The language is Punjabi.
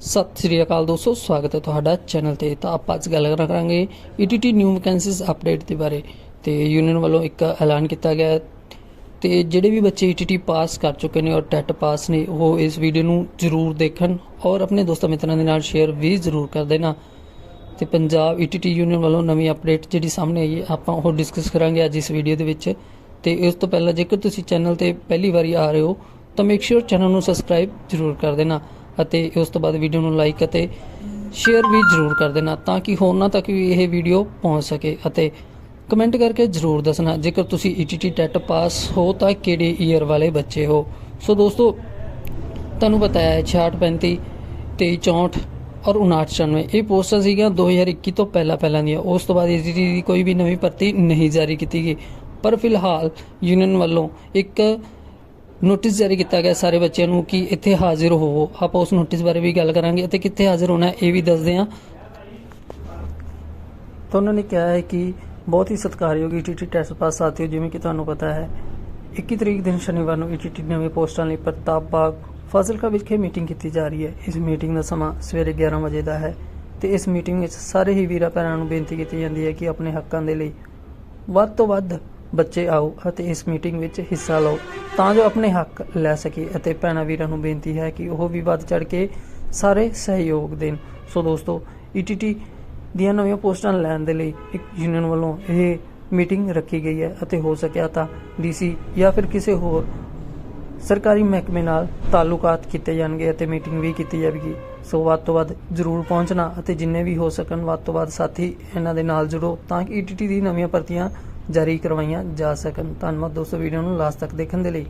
ਸਤਿ ਸ੍ਰੀ ਅਕਾਲ ਦੋਸਤੋ, ਸਵਾਗਤ ਹੈ ਤੁਹਾਡਾ ਚੈਨਲ ਤੇ। ਤਾਂ ਆਪਾਂ ਅੱਜ ਗੱਲ ਕਰਾਂਗੇ ETT ਨਿਊ ਵੈਕੈਂਸੀਜ਼ ਅਪਡੇਟ ਦੇ ਬਾਰੇ। ਤੇ ਯੂਨੀਅਨ ਵੱਲੋਂ ਇੱਕ ਐਲਾਨ ਕੀਤਾ ਗਿਆ ਹੈ। ਤੇ ਜਿਹੜੇ ਵੀ ਬੱਚੇ ETT ਪਾਸ ਕਰ ਚੁੱਕੇ ਨੇ ਔਰ ਟੈਟ ਪਾਸ ਨੇ, ਉਹ ਇਸ ਵੀਡੀਓ ਨੂੰ ਜ਼ਰੂਰ ਦੇਖਣ ਔਰ ਆਪਣੇ ਦੋਸਤਾਂ ਮਿੱਤਰਾਂ ਦੇ ਨਾਲ ਸ਼ੇਅਰ ਵੀ ਜ਼ਰੂਰ ਕਰ ਦੇਣਾ। ਤੇ ਪੰਜਾਬ ETT ਯੂਨੀਅਨ ਵੱਲੋਂ ਨਵੀਂ ਅਪਡੇਟ ਜਿਹੜੀ ਸਾਹਮਣੇ ਆਈ ਹੈ, ਆਪਾਂ ਉਹ ਡਿਸਕਸ ਕਰਾਂਗੇ ਅੱਜ ਇਸ ਵੀਡੀਓ ਦੇ ਵਿੱਚ। ਤੇ ਇਸ ਤੋਂ ਪਹਿਲਾਂ ਜੇਕਰ ਤੁਸੀਂ ਚੈਨਲ ਤੇ ਪਹਿਲੀ ਵਾਰੀ ਆ ਰਹੇ ਹੋ, ਤਾਂ ਮੇਕ ਸ਼ੋਰ ਚੈਨਲ ਨੂੰ ਸਬਸਕ੍ਰਾਈਬ ਜ਼ਰੂਰ ਕਰ ਦੇਣਾ। ਅਤੇ ਉਸ ਤੋਂ ਬਾਅਦ ਵੀਡੀਓ ਨੂੰ ਲਾਈਕ ਅਤੇ ਸ਼ੇਅਰ ਵੀ ਜ਼ਰੂਰ ਕਰ ਦੇਣਾ ਤਾਂ ਕਿ ਹੋਰਨਾਂ ਤੱਕ ਵੀ ਇਹ ਵੀਡੀਓ ਪਹੁੰਚ ਸਕੇ ਅਤੇ ਕਮੈਂਟ ਕਰਕੇ ਜ਼ਰੂਰ ਦੱਸਣਾ। ਜੇਕਰ ਤੁਸੀਂ ETT ਟੈਟ ਪਾਸ ਹੋ ਤਾਂ ਕਿਹੜੇ ਈਅਰ ਵਾਲੇ ਬੱਚੇ ਹੋ? ਸੋ ਦੋਸਤੋ, ਤੁਹਾਨੂੰ ਪਤਾ ਹੈ 66 35 23 64 ਔਰ 59 96 ਇਹ ਪੋਸਟਾਂ ਸੀਗੀਆਂ 2021 ਤੋਂ ਪਹਿਲਾਂ ਪਹਿਲਾਂ ਦੀਆਂ। ਉਸ ਤੋਂ ਬਾਅਦ ETT ਦੀ ਕੋਈ ਵੀ ਨਵੀਂ ਭਰਤੀ ਨਹੀਂ ਜਾਰੀ ਕੀਤੀ ਗਈ। ਪਰ ਫਿਲਹਾਲ ਯੂਨੀਅਨ ਵੱਲੋਂ ਇੱਕ ਨੋਟਿਸ ਜਾਰੀ ਕੀਤਾ ਗਿਆ ਸਾਰੇ ਬੱਚਿਆਂ ਨੂੰ ਕਿ ਇੱਥੇ ਹਾਜ਼ਰ ਹੋਵੋ ਆਪਾਂ ਉਸ ਨੋਟਿਸ ਬਾਰੇ ਵੀ ਗੱਲ ਕਰਾਂਗੇ ਅਤੇ ਕਿੱਥੇ ਹਾਜ਼ਰ ਹੋਣਾ ਇਹ ਵੀ ਦੱਸਦੇ ਹਾਂ। ਤਾਂ ਉਹਨਾਂ ਨੇ ਕਿਹਾ ਹੈ ਕਿ ਬਹੁਤ ਹੀ ਸਤਿਕਾਰਯੋਗ ETT ਟੈਸਟ ਪਾਸ ਸਾਥੀਓ, ਜਿਵੇਂ ਕਿ ਤੁਹਾਨੂੰ ਪਤਾ ਹੈ 21 ਤਰੀਕ ਦਿਨ ਸ਼ਨੀਵਾਰ ਨੂੰ ETT ਨਵੇਂ ਪੋਸਟਾਂ ਲਈ ਪ੍ਰਤਾਪ ਬਾਗ ਫਾਜ਼ਿਲਕਾ ਵਿਖੇ ਮੀਟਿੰਗ ਕੀਤੀ ਜਾ ਰਹੀ ਹੈ। ਇਸ ਮੀਟਿੰਗ ਦਾ ਸਮਾਂ ਸਵੇਰੇ 11 ਵਜੇ ਦਾ ਹੈ ਤੇ ਇਸ ਮੀਟਿੰਗ ਵਿੱਚ ਸਾਰੇ ਹੀ ਵੀਰਾਂ ਭੈਣਾਂ ਨੂੰ ਬੇਨਤੀ ਕੀਤੀ ਜਾਂਦੀ ਹੈ ਕਿ ਆਪਣੇ ਹੱਕਾਂ ਦੇ ਲਈ ਵੱਧ ਤੋਂ ਵੱਧ ਬੱਚੇ ਆਓ ਅਤੇ ਇਸ ਮੀਟਿੰਗ ਵਿੱਚ ਹਿੱਸਾ ਲਓ, ਤਾਂ ਜੋ ਆਪਣੇ ਹੱਕ ਲੈ ਸਕੇ ਅਤੇ ਭੈਣਾਂ ਵੀਰਾਂ ਨੂੰ ਬੇਨਤੀ ਹੈ ਕਿ ਉਹ ਵੀ ਵੱਧ ਚੜ ਕੇ ਸਾਰੇ ਸਹਿਯੋਗ ਦੇਣ। ਸੋ ਦੋਸਤੋ ETT ਦੀਆਂ ਨਵੀਆਂ ਪੋਸਟਾਂ ਲੈਣ ਦੇ ਲਈ ਇੱਕ ਯੂਨੀਅਨ ਵੱਲੋਂ ਇਹ ਮੀਟਿੰਗ ਰੱਖੀ ਗਈ ਹੈ ਅਤੇ ਹੋ ਸਕਿਆ ਤਾਂ ਡੀਸੀ ਜਾਂ ਫਿਰ ਕਿਸੇ ਹੋਰ ਸਰਕਾਰੀ ਮਹਿਕਮੇ ਨਾਲ ਤਾਲੁਕਾਤ ਕੀਤੇ ਜਾਣਗੇ ਅਤੇ ਮੀਟਿੰਗ ਵੀ ਕੀਤੀ ਜਾਵੇਗੀ। ਸੋ ਵੱਧ ਤੋਂ ਵੱਧ ਜ਼ਰੂਰ ਪਹੁੰਚਣਾ ਅਤੇ ਜਿੰਨੇ ਵੀ ਹੋ ਸਕਣ, ਵੱਧ ਤੋਂ ਵੱਧ ਸਾਥੀ ਇਹਨਾਂ ਦੇ ਨਾਲ ਜੁੜੋ ਤਾਂ ਕਿ ETT ਦੀ ਨਵੀਆਂ ਭਰਤੀਆਂ ਜਾਰੀ ਕਰਵਾਈਆਂ ਜਾ ਸਕਣ। ਧੰਨਵਾਦ ਦੋਸਤੋ ਵੀਡੀਓ ਨੂੰ ਲਾਸਟ ਤੱਕ ਦੇਖਣ ਦੇ ਲਈ।